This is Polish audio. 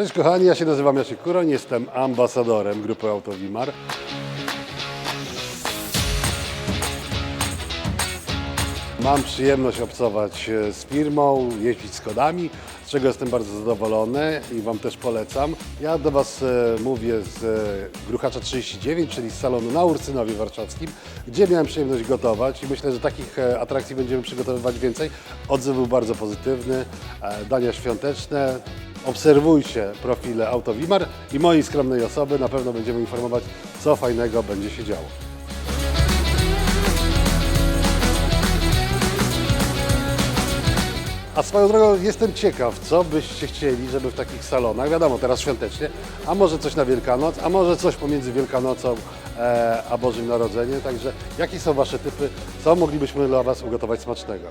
Cześć kochani, ja się nazywam Jasiek Kuroń, jestem ambasadorem grupy Autowimar. Mam przyjemność obcować e, z firmą, jeździć z kodami, z czego jestem bardzo zadowolony i Wam też polecam. Ja do Was e, mówię z e, Gruchacza 39, czyli z salonu na Ursynowie Warszawskim, gdzie miałem przyjemność gotować i myślę, że takich atrakcji będziemy przygotowywać więcej. Odzew był bardzo pozytywny, dania świąteczne. Obserwujcie profile Autowimar i mojej skromnej osoby, na pewno będziemy informować, co fajnego będzie się działo. A swoją drogą jestem ciekaw, co byście chcieli, żeby w takich salonach, wiadomo, teraz świątecznie, a może coś na Wielkanoc, a może coś pomiędzy Wielkanocą e, a Bożym Narodzeniem. Także jakie są Wasze typy, co moglibyśmy dla Was ugotować smacznego?